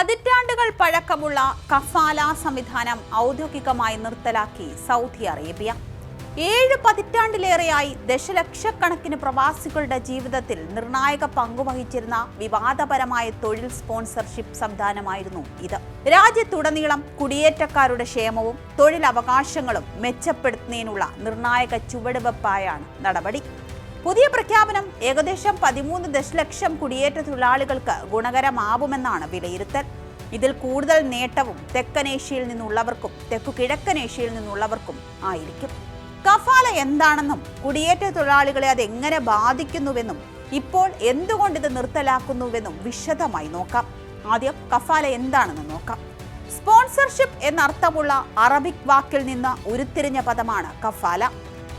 പതിറ്റാണ്ടുകൾ പഴക്കമുള്ള കഫാല സംവിധാനം ഔദ്യോഗികമായി നിർത്തലാക്കി സൗദി അറേബ്യ. ഏഴ് പതിറ്റാണ്ടിലേറെയായി ദശലക്ഷക്കണക്കിന് പ്രവാസികളുടെ ജീവിതത്തിൽ നിർണായക പങ്കുവഹിച്ചിരുന്ന വിവാദപരമായ തൊഴിൽ സ്പോൺസർഷിപ്പ് സംവിധാനമായിരുന്നു ഇത്. രാജ്യത്തുടനീളം കുടിയേറ്റക്കാരുടെ ക്ഷേമവും തൊഴിലവകാശങ്ങളും മെച്ചപ്പെടുത്തുന്നതിനുള്ള നിർണായക ചുവടുവെപ്പായാണ് നടപടി. പുതിയ പ്രഖ്യാപനം ഏകദേശം പതിമൂന്ന് ദശലക്ഷം കുടിയേറ്റ തൊഴിലാളികൾക്ക് ഗുണകരമാവുമെന്നാണ് വിലയിരുത്തൽ. ഇതിൽ കൂടുതൽ നേട്ടവും തെക്കൻ ഏഷ്യയിൽ നിന്നുള്ളവർക്കും തെക്കു കിഴക്കൻ ഏഷ്യയിൽ നിന്നുള്ളവർക്കും ആയിരിക്കും. കഫാല എന്താണെന്നും കുടിയേറ്റ തൊഴിലാളികളെ അത് എങ്ങനെ ബാധിക്കുന്നുവെന്നും ഇപ്പോൾ എന്തുകൊണ്ട് ഇത് നിർത്തലാക്കുന്നുവെന്നും വിശദമായി നോക്കാം. ആദ്യം കഫാല എന്താണെന്ന് നോക്കാം. സ്പോൺസർഷിപ്പ് എന്നർത്ഥമുള്ള അറബിക് വാക്കിൽ നിന്ന് ഉരുത്തിരിഞ്ഞ പദമാണ് കഫാല.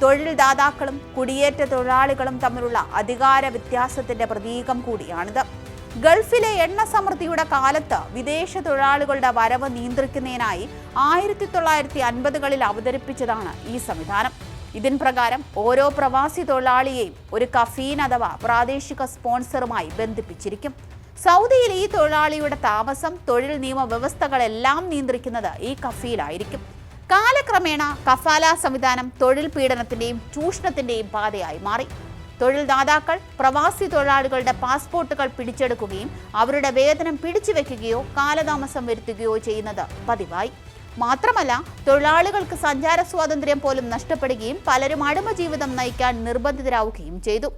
തൊഴിൽ ദാതാക്കളും കുടിയേറ്റ തൊഴിലാളികളും തമ്മിലുള്ള അധികാര വ്യത്യാസത്തിന്റെ പ്രതീകം കൂടിയാണിത്. ഗൾഫിലെ എണ്ണ സമൃദ്ധിയുടെ കാലത്ത് വിദേശ തൊഴിലാളികളുടെ വരവ് നിയന്ത്രിക്കുന്നതിനായി ആയിരത്തി തൊള്ളായിരത്തി അൻപതുകളിൽ അവതരിപ്പിച്ചതാണ് ഈ സംവിധാനം. ഇതിൻ പ്രകാരം ഓരോ പ്രവാസി തൊഴിലാളിയെയും ഒരു കഫീൻ അഥവാ പ്രാദേശിക സ്പോൺസറുമായി ബന്ധിപ്പിച്ചിരിക്കും. സൗദിയിൽ ഈ തൊഴിലാളിയുടെ താമസം തൊഴിൽ നിയമ വ്യവസ്ഥകളെല്ലാം നിയന്ത്രിക്കുന്നത് ഈ കഫീലായിരിക്കും. കാലക്രമേണ കഫാല സംവിധാനം തൊഴിൽ പീഡനത്തിന്റെയും ചൂഷണത്തിന്റെയും പാതയായി മാറി. തൊഴിൽദാതാക്കൾ പ്രവാസി തൊഴിലാളികളുടെ പാസ്പോർട്ടുകൾ പിടിച്ചെടുക്കുകയും അവരുടെ വേതനം പിടിച്ചുവെക്കുകയോ കാലതാമസം വരുത്തുകയോ ചെയ്യുന്നത് പതിവായി. മാത്രമല്ല തൊഴിലാളികൾക്ക് സഞ്ചാര സ്വാതന്ത്ര്യം പോലും നഷ്ടപ്പെടുകയും പലരും അടിമ ജീവിതം നയിക്കാൻ നിർബന്ധിതരാവുകയും ചെയ്തു.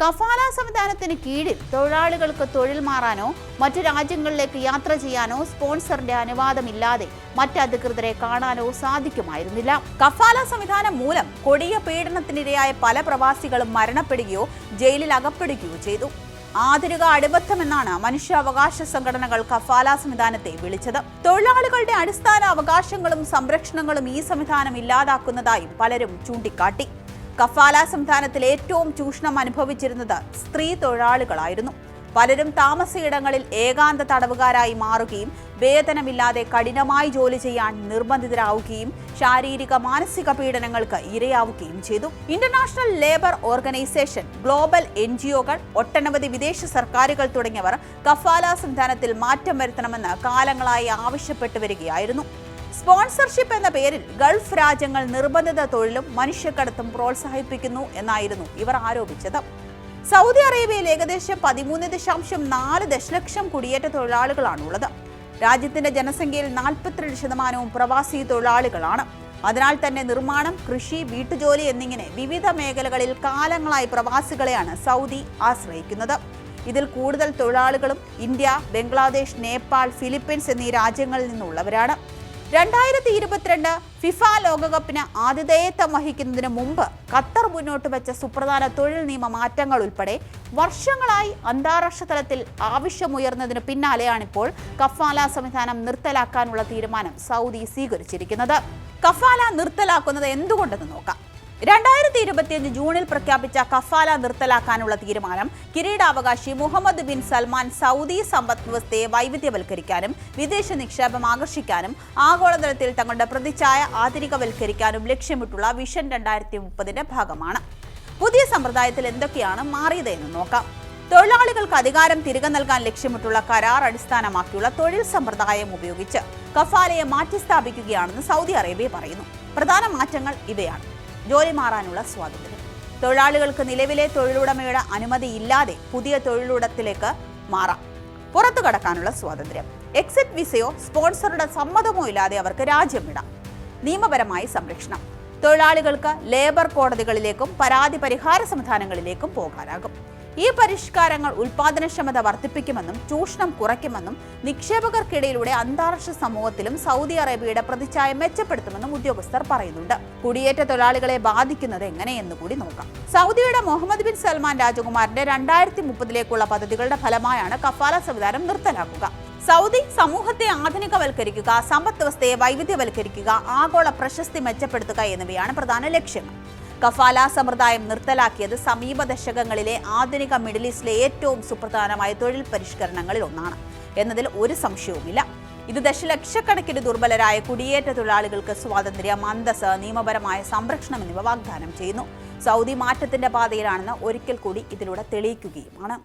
കഫാല സംവിധാനത്തിന് കീഴിൽ തൊഴിലാളികൾക്ക് തൊഴിൽ മാറാനോ മറ്റു രാജ്യങ്ങളിലേക്ക് യാത്ര ചെയ്യാനോ സ്പോൺസറിന്റെ അനുവാദമില്ലാതെ മറ്റ് അധികൃതരെ കാണാനോ സാധിക്കുമായിരുന്നില്ല. കഫാല സംവിധാനം മൂലം കൊടിയ പീഡനത്തിനിരയായ പല പ്രവാസികളും മരണപ്പെടുകയോ ജയിലിൽ അകപ്പെടുകയോ ചെയ്തു. ആധുനിക അടിബദ്ധമെന്നാണ് മനുഷ്യാവകാശ സംഘടനകൾ കഫാല സംവിധാനത്തെ വിളിച്ചത്. തൊഴിലാളികളുടെ അടിസ്ഥാന അവകാശങ്ങളും സംരക്ഷണങ്ങളും ഈ സംവിധാനം ഇല്ലാതാക്കുന്നതായും പലരും ചൂണ്ടിക്കാട്ടി. കഫാല സംവിധാനത്തിൽ ഏറ്റവും ചൂഷണം അനുഭവിച്ചിരുന്നത് സ്ത്രീ തൊഴിലാളികളായിരുന്നു. പലരും താമസയിടങ്ങളിൽ ഏകാന്ത തടവുകാരായി മാറുകയും വേതനമില്ലാതെ കഠിനമായി ജോലി ചെയ്യാൻ നിർബന്ധിതരാവുകയും ശാരീരിക മാനസിക പീഡനങ്ങൾക്ക് ഇരയാവുകയും ചെയ്തു. International labour organisation global N ജിഒകൾ ഒട്ടനവധി വിദേശ സർക്കാരുകൾ തുടങ്ങിയവർ കഫാല സംവിധാനത്തിൽ മാറ്റം വരുത്തണമെന്ന് കാലങ്ങളായി ആവശ്യപ്പെട്ടു വരികയായിരുന്നു. സ്പോൺസർഷിപ്പ് എന്ന പേരിൽ ഗൾഫ് രാജ്യങ്ങൾ നിർബന്ധിത തൊഴിലും മനുഷ്യക്കടത്തും പ്രോത്സാഹിപ്പിക്കുന്നു എന്നായിരുന്നു ഇവർ ആരോപിച്ചത്. സൗദി അറേബ്യയിൽ ഏകദേശം പതിമൂന്ന് ദശാംശം നാല് ദശലക്ഷം കുടിയേറ്റ തൊഴിലാളികളാണുള്ളത്. രാജ്യത്തിന്റെ ജനസംഖ്യയിൽ നാൽപ്പത്തിരണ്ട് ശതമാനവും പ്രവാസി തൊഴിലാളികളാണ്. അതിനാൽ തന്നെ നിർമ്മാണം കൃഷി വീട്ടുജോലി എന്നിങ്ങനെ വിവിധ മേഖലകളിൽ കാലങ്ങളായി പ്രവാസികളെയാണ് സൗദി ആശ്രയിക്കുന്നത്. ഇതിൽ കൂടുതൽ തൊഴിലാളികളും ഇന്ത്യ ബംഗ്ലാദേശ് നേപ്പാൾ ഫിലിപ്പീൻസ് എന്നീ രാജ്യങ്ങളിൽ നിന്നുള്ളവരാണ്. രണ്ടായിരത്തി ഇരുപത്തിരണ്ട് ഫിഫ ലോകകപ്പിന് ആതിഥേയത്വം വഹിക്കുന്നതിന് മുമ്പ് ഖത്തർ മുന്നോട്ട് വെച്ച സുപ്രധാന തൊഴിൽ നിയമ മാറ്റങ്ങൾ ഉൾപ്പെടെ വർഷങ്ങളായി അന്താരാഷ്ട്ര തലത്തിൽ ആവശ്യമുയർന്നതിന് പിന്നാലെയാണിപ്പോൾ കഫാല സംവിധാനം നിർത്തലാക്കാനുള്ള തീരുമാനം സൗദി സ്വീകരിച്ചിരിക്കുന്നത്. കഫാല നിർത്തലാക്കുന്നത് എന്തുകൊണ്ടെന്ന് നോക്കാം. രണ്ടായിരത്തി ഇരുപത്തിയഞ്ച് ജൂണിൽ പ്രഖ്യാപിച്ച കഫാല നിർത്തലാക്കാനുള്ള തീരുമാനം കിരീടാവകാശി മുഹമ്മദ് ബിൻ സൽമാൻ സൗദി സമ്പദ് വ്യവസ്ഥയെ വൈവിധ്യവൽക്കരിക്കാനും വിദേശ നിക്ഷേപം ആകർഷിക്കാനും ആഗോളതലത്തിൽ തങ്ങളുടെ പ്രതിച്ഛായ ആധുനികവൽക്കരിക്കാനും ലക്ഷ്യമിട്ടുള്ള വിഷൻ രണ്ടായിരത്തി മുപ്പതിന്റെ ഭാഗമാണ്. പുതിയ സമ്പ്രദായത്തിൽ എന്തൊക്കെയാണ് മാറിയതെന്ന് നോക്കാം. തൊഴിലാളികൾക്ക് അധികാരം തിരികെ നൽകാൻ ലക്ഷ്യമിട്ടുള്ള കരാർ അടിസ്ഥാനമാക്കിയുള്ള തൊഴിൽ സമ്പ്രദായം ഉപയോഗിച്ച് കഫാലയെ മാറ്റിസ്ഥാപിക്കുകയാണെന്ന് സൗദി അറേബ്യ പറയുന്നു. പ്രധാന മാറ്റങ്ങൾ ഇവയാണ്. ജോലി മാറാനുള്ള സ്വാതന്ത്ര്യം. തൊഴിലാളികൾക്ക് നിലവിലെ തൊഴിലുടമയുടെ അനുമതിയില്ലാതെ പുതിയ തൊഴിലുടത്തിലേക്ക് മാറാം. പുറത്തു കടക്കാനുള്ള സ്വാതന്ത്ര്യം. എക്സിറ്റ് വിസയോ സ്പോൺസറുടെ സമ്മതമോ ഇല്ലാതെ അവർക്ക് രാജ്യം വിടാം. നിയമപരമായി സംരക്ഷണം. തൊഴിലാളികൾക്ക് ലേബർ കോടതികളിലേക്കും പരാതി പരിഹാര സംവിധാനങ്ങളിലേക്കും പോകാനാകും. ഈ പരിഷ്കാരങ്ങൾ ഉൽപാദനക്ഷമത വർദ്ധിപ്പിക്കുമെന്നും ചൂഷണം കുറയ്ക്കുമെന്നും നിക്ഷേപകർക്കിടയിലൂടെ അന്താരാഷ്ട്ര സമൂഹത്തിലും സൗദി അറേബ്യയുടെ പ്രതിച്ഛായ മെച്ചപ്പെടുത്തുമെന്നും ഉദ്യോഗസ്ഥർ പറയുന്നുണ്ട്. കുടിയേറ്റ തൊഴിലാളികളെ ബാധിക്കുന്നത് എങ്ങനെയെന്ന് കൂടി നോക്കാം. സൗദിയുടെ മുഹമ്മദ് ബിൻ സൽമാൻ രാജകുമാരന്റെ രണ്ടായിരത്തി മുപ്പതിലേക്കുള്ള പദ്ധതികളുടെ ഫലമായാണ് കഫാല സംവിധാനം നിർത്തലാക്കുക. സൗദി സമൂഹത്തെ ആധുനികവൽക്കരിക്കുക സമ്പദ് വ്യവസ്ഥയെ വൈവിധ്യവൽക്കരിക്കുക ആഗോള പ്രശസ്തി മെച്ചപ്പെടുത്തുക എന്നിവയാണ് പ്രധാന ലക്ഷ്യങ്ങൾ. കഫാല സമ്പ്രദായം നിർത്തലാക്കിയത് സമീപ ദശകങ്ങളിലെ ആധുനിക മിഡിൽ ഈസ്റ്റിലെ ഏറ്റവും സുപ്രധാനമായ തൊഴിൽ പരിഷ്കരണങ്ങളിൽ ഒന്നാണ്. എന്നതിൽ ഒരു സംശയവുമില്ല. ഇത് ദശലക്ഷക്കണക്കിന് ദുർബലരായ കുടിയേറ്റ തൊഴിലാളികൾക്ക് സ്വാതന്ത്ര്യം അന്തസ് നിയമപരമായ സംരക്ഷണം എന്നിവ വാഗ്ദാനം ചെയ്യുന്നു. സൗദി മാറ്റത്തിന്റെ പാതയിലാണെന്ന് ഒരിക്കൽ കൂടി ഇതിലൂടെ തെളിയിക്കുകയുമാണ്.